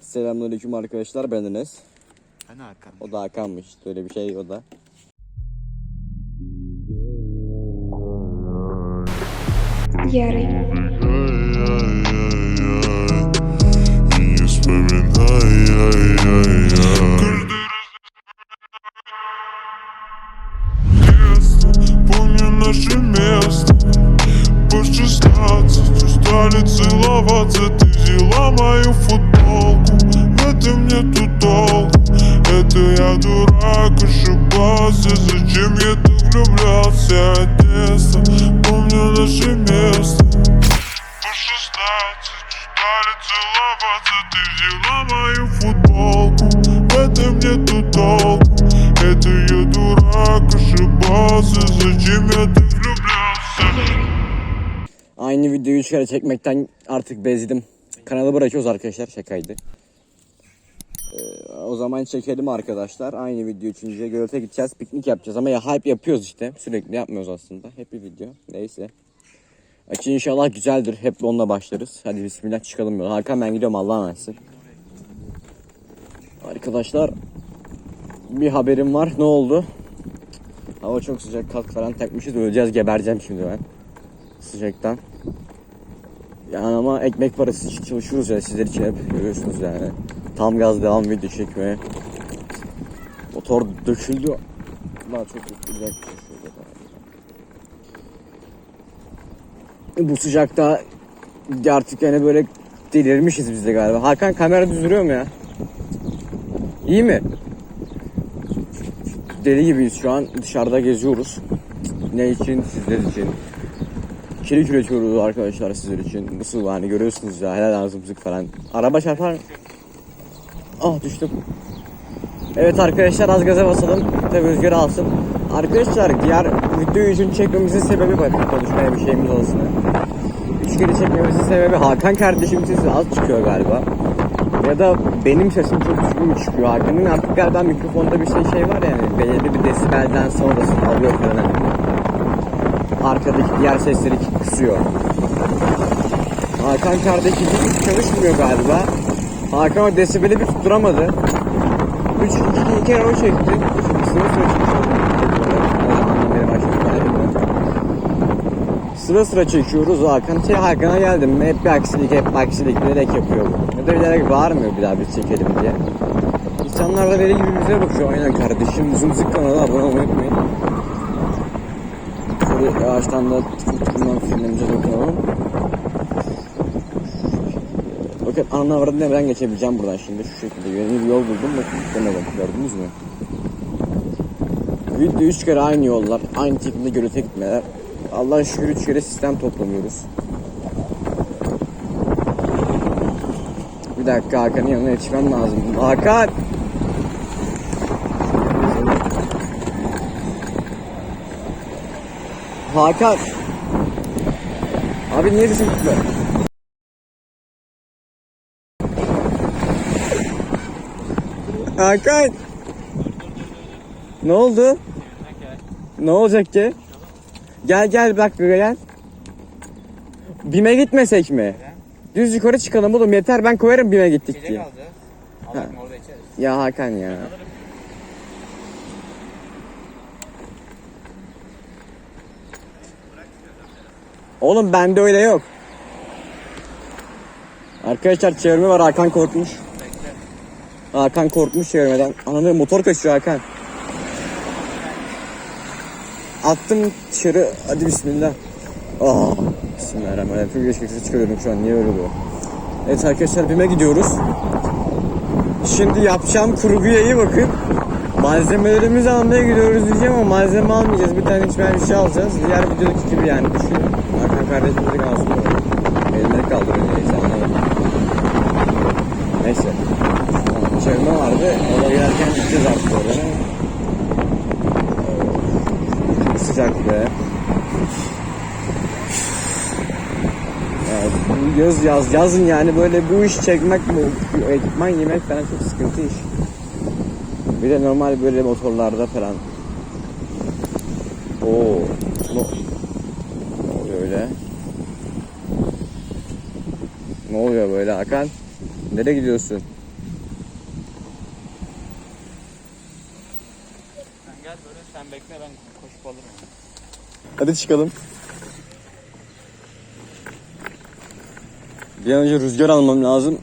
Selamünaleyküm arkadaşlar ben Enes. Ben Hakan. O da Hakan'mış işte öyle bir şey o da. Ярый. Не вспоминай Помню наше место По 16 устали целоваться Ты взяла мою футболку В этом нету толку Это я дурак ошибался Зачем я так влюблялся Одесса Помню наше место по шестнадцать стали целоваться Ты взяла мою футболку В этом нету толку Это я дурак ошибался Зачем я так влюблялся Aynı videoyu üç kere çekmekten artık bezdim. Kanalı bırakıyoruz arkadaşlar şakaydı. Ee, o zaman çekelim arkadaşlar. Aynı video üçüncüye gölete gideceğiz. Piknik yapacağız ama ya hype yapıyoruz işte. Sürekli yapmıyoruz aslında. Hep bir video. Neyse. Açı inşallah güzeldir. Hep onunla başlarız. Hadi bismillah çıkalım yola. Hakan ben gidiyorum Allah'a emanetsin. Arkadaşlar bir haberim var. Ne oldu? Hava çok sıcak. Kalk falan takmışız. Öleceğiz. Gebereceğim şimdi ben. Sıcaktan. Yani ama ekmek parası için çalışıyoruz ya sizler için hep görüyorsunuz yani. Tam gaz devam video çekmeye. Motor döküldü. Daha çok döküldü. Bu sıcakta artık yani böyle delirmişiz biz de galiba. Hakan kamera düz duruyor mu ya? İyi mi? Deli gibiyiz şu an dışarıda geziyoruz. Ne için? Sizler için. İçerik üretiyoruz arkadaşlar sizler için. Nasıl yani görüyorsunuz ya helal ağzı müzik falan. Araba çarpar? Ah düştüm. Evet arkadaşlar az gaza basalım. Tabi rüzgarı alsın. Arkadaşlar diğer video için çekmemizin sebebi bakın konuşmaya bir şeyimiz olsun. Üç kere çekmemizin sebebi Hakan kardeşim sesi az çıkıyor galiba. Ya da benim sesim çok düzgün çıkıyor. Hakan'ın artık galiba mikrofonda bir şey şey var yani. Belirli bir desibelden sonrasını alıyor falan arkadaki diğer sesleri kısıyor. Hakan kardeşim hiç çalışmıyor galiba. Hakan o desibeli bir tutturamadı. 3 2 2 kere o çekti. Sıra sıra çekiyoruz. Sıra sıra çekiyoruz Hakan. Şey Hakan'a geldim. Hep bir aksilik, hep bir aksilik bilerek yapıyor bu. Ya da bilerek bağırmıyor bir daha biz çekelim diye. İnsanlar da deli gibi bize bakıyor. Aynen kardeşim. Zımzık kanala abone olmayı unutmayın. Şöyle yavaştan da tıkından filmlerimize dokunalım. Bakın ana avradını ben geçebileceğim buradan şimdi şu şekilde yeni bir yol buldum bakın denedim gördünüz mü? Video üç kere aynı yollar aynı şekilde gürültü gitmeler. Allah'a şükür üç kere sistem toplamıyoruz. Bir dakika Hakan'ın yanına yetişmem lazım. Hakan! Hakan. Abi niye sesin tutmuyor? Hakan. Ne oldu? Ne olacak ki? Gel gel bak gel. Bime gitmesek mi? Düz yukarı çıkalım oğlum yeter ben koyarım bime gittik diye. Ya Hakan ya. Oğlum bende öyle yok. Arkadaşlar çevirme var Hakan korkmuş. Hakan korkmuş çevirmeden. Anladın motor kaçıyor Hakan. Attım dışarı hadi bismillah. Aa, bismillahirrahmanirrahim. Çok geç sesi çıkarıyorum şu an niye öyle oluyor? Evet arkadaşlar BİM'e gidiyoruz. Şimdi yapacağım kurguya iyi bakın. Malzemelerimizi almaya gidiyoruz diyeceğim ama malzeme almayacağız. Bir tane içmeye bir şey alacağız. Diğer videodaki gibi yani düşünün. Hakan kardeşimizi kalsın. Elleri kaldırıyor neyse anlamadım. Neyse. Çevirme vardı. Oraya gelirken gideceğiz artık oraya. Sıcak be. Bu yaz yaz yazın yani böyle bu iş çekmek bu ekipman yemek falan çok sıkıntı iş. Bir de normal böyle motorlarda falan. Oo. Ne, ne oluyor öyle? Ne oluyor böyle Hakan? Nereye gidiyorsun? Sen gel böyle sen bekle ben koşup alırım. Hadi çıkalım. Bir an önce rüzgar almam lazım.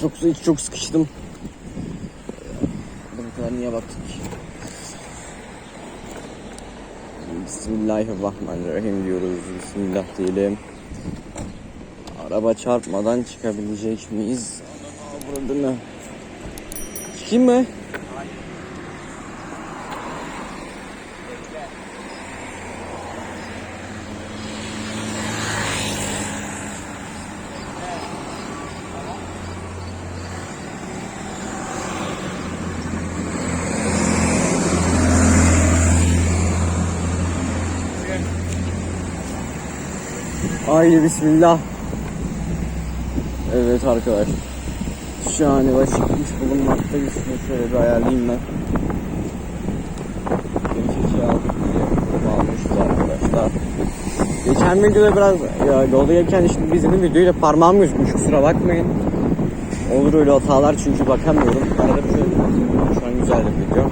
Çok çok sıkıştım. Niye baktık? Bismillahirrahmanirrahim diyoruz. Bismillah diyelim. Araba çarpmadan çıkabilecek miyiz? Burada ne? Çıkayım mı? Haydi bismillah. Evet arkadaş. Şu an yola çıkmış bulunmaktayız. Şöyle bir ayarlayayım ben. Geçici aldık diye almışız arkadaşlar. Geçen videoda biraz ya, yolda gelirken işte biz izlediğim videoyla parmağım gözükmüş kusura bakmayın. Olur öyle hatalar çünkü bakamıyorum. Arada bir şöyle. Şu an güzel bir video.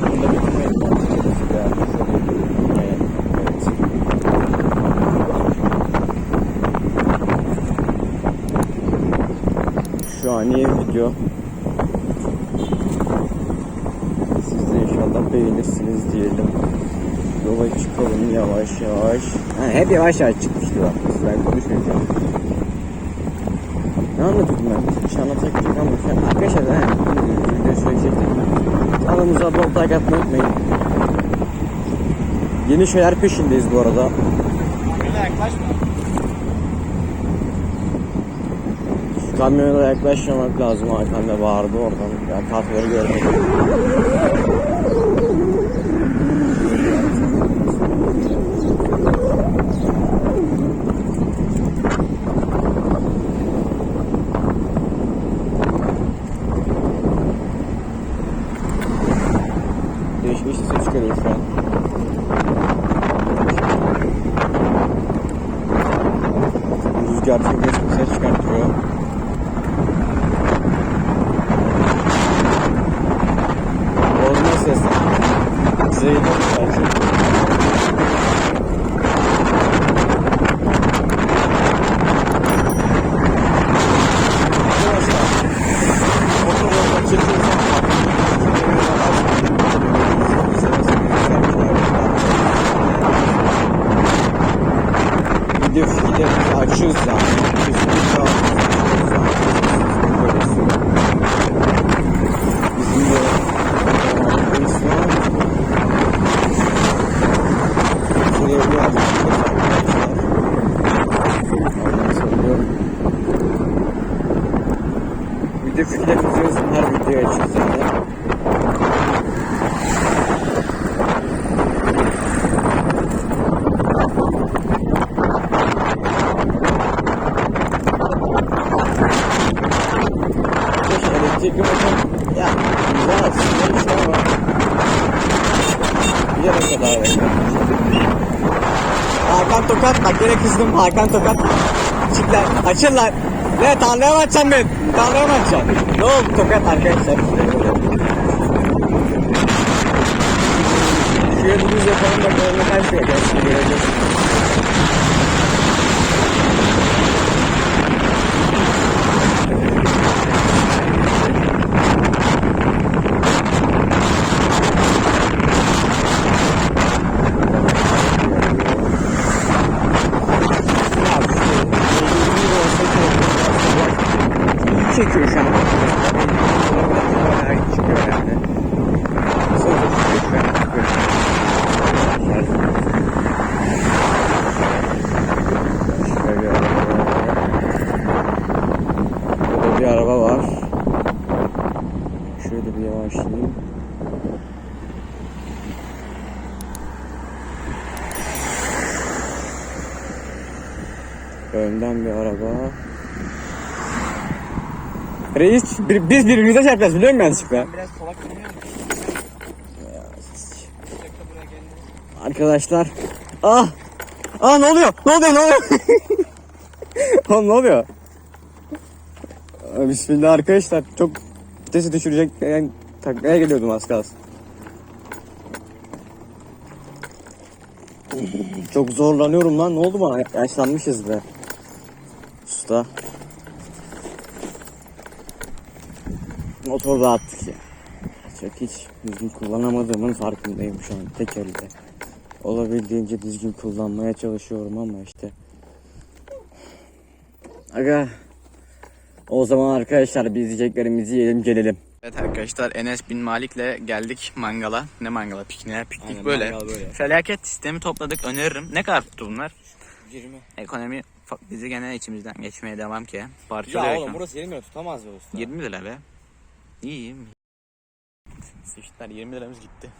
Bunda bir. Yani şöyle iyi video. Siz de inşallah beğenirsiniz diyelim. Yola çıkalım yavaş yavaş. Ha, hep yavaş yavaş çıkmıştı bak. Ben konuşmayacağım. Ne anlatıyordum ben? Hiç anlatacak bir şey kalmadı. Arkadaşlar he. Video söyleyecektim. Kanalımıza abone atmayı unutmayın. Yeni şeyler peşindeyiz bu arada. Böyle yaklaşma. Kamyona da yaklaşmamak lazım. Hakan da bağırdı oradan. Ben kartları görmedim. Değişik bir ses çıkarıyor şu an. Rüzgar çok değişik bir ses çıkartıyor. Bozma ses. Zeytin belki. Video fikirlerimizi açığız yani. Kesinlikle açığız yani. Bizim de Müslüman Suriyeli Video fikirlerimizi yazın her videoya açığız yani. Arkadaşlar elektrikli motor ya güzel. Hakan Tokat bak yine kızdım Hakan Tokat Çık lan açın lan Ne tarlaya mı açacaksın ben Tarlaya mı açacaksın Ne oldu Tokat arkadaşlar Şuraya bir düz yapalım da böyle her şeye gelsin göreceğiz İyi çekiyor şu an. Bayağı iyi çıkıyor yani. Sonra çıkıyor şu an. Şöyle bir araba var. Burada bir araba var. Şöyle bir yavaşlayayım. Önden bir araba. Reis bir, biz birbirimize çarpacağız biliyor musun yanlışlıkla? Biraz solak geldi. Arkadaşlar. Ah! Ah ne oluyor? Ne oluyor? Ne oluyor? Oğlum ne oluyor? Bismillah arkadaşlar. Çok vitesi düşürecek yani taklaya geliyordum az kalsın. Çok zorlanıyorum lan. Ne oldu bana? Yaşlanmışız be. Usta. Motor dağıttık ya. Çok hiç düzgün kullanamadığımın farkındayım şu an tek elde. Olabildiğince düzgün kullanmaya çalışıyorum ama işte. Aga. O zaman arkadaşlar biz yiyeceklerimizi yiyelim gelelim. Evet arkadaşlar Enes bin Malik'le geldik mangala. Ne mangala? Pikniğe. Piknik Aynen, böyle. böyle. Felaket sistemi topladık. Öneririm. Ne kadar tuttu bunlar? 20. Ekonomi bizi gene içimizden geçmeye devam ki. Ya Parçalıyor. oğlum burası 20 lira tutamaz be usta. 20 lira be. İyi iyi. Sıçtılar 20 liramız gitti.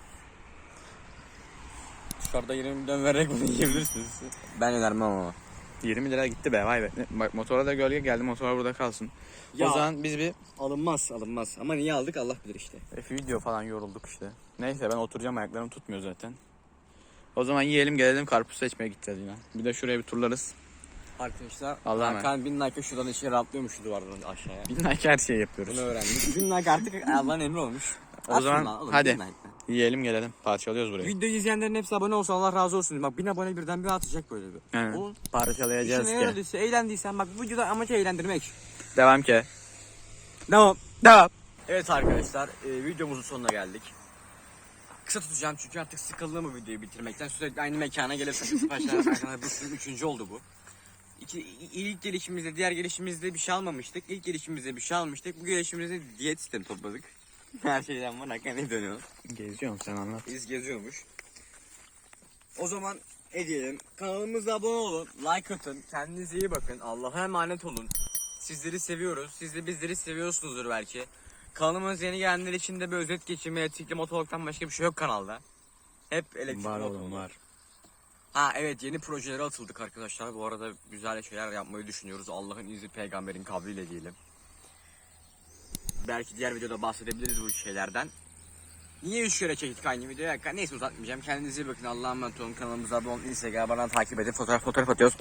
Dışarıda 20 milyon vererek bunu yiyebilirsiniz. Ben önermem ama. 20 lira gitti be vay be. Bak motora da gölge geldi motor burada kalsın. Ya. O zaman biz bir Alınmaz alınmaz. Ama niye aldık Allah bilir işte. F video falan yorulduk işte. Neyse ben oturacağım ayaklarım tutmuyor zaten. O zaman yiyelim gelelim karpuz seçmeye gideceğiz yine. Bir de şuraya bir turlarız. Arkadaşlar Allah'a Hakan bin like şuradan içeri atlıyormuş şu duvardan aşağıya. Like her şeyi yapıyoruz. Bunu öğrendik. bin like artık Allah'ın emri olmuş. O Atın zaman lan oğlum, hadi. bin like. Yiyelim gelelim. Parçalıyoruz burayı. Videoyu izleyenlerin hepsi abone olsun Allah razı olsun. Bak bin abone birden bir atacak böyle bir. Evet. Oğlum Parçalayacağız işine ki. yaradıysa eğlendiysen bak bu videoda amacı eğlendirmek. Devam ki. Devam. Devam. Evet arkadaşlar e, videomuzun sonuna geldik. Kısa tutacağım çünkü artık sıkıldım bu videoyu bitirmekten. Sürekli aynı mekana gelip saçma sapan şeyler arkadaşlar bu sürüm üçüncü oldu bu. İki, ilk gelişimizde diğer gelişimizde bir şey almamıştık. İlk gelişimizde bir şey almıştık. Bu gelişimizde diyet sistemi topladık. Her şeyden var hakikaten ne dönüyor. Geziyorum sen anlat. Biz geziyormuş. O zaman ne diyelim? Kanalımıza abone olun, like atın, kendinize iyi bakın, Allah'a emanet olun. Sizleri seviyoruz, siz de bizleri seviyorsunuzdur belki. Kanalımız yeni gelenler için de bir özet geçeyim. Elektrikli motorluktan başka bir şey yok kanalda. Hep elektrikli Var motorluk. oğlum var. Ha evet yeni projelere atıldık arkadaşlar. Bu arada güzel şeyler yapmayı düşünüyoruz. Allah'ın izni peygamberin kavliyle diyelim. Belki diğer videoda bahsedebiliriz bu şeylerden. Niye üç kere çektik aynı videoyu? Neyse uzatmayacağım. Kendinize iyi bakın. Allah'a emanet olun. Kanalımıza abone olun. Instagram'dan takip edin. Fotoğraf fotoğraf atıyoruz.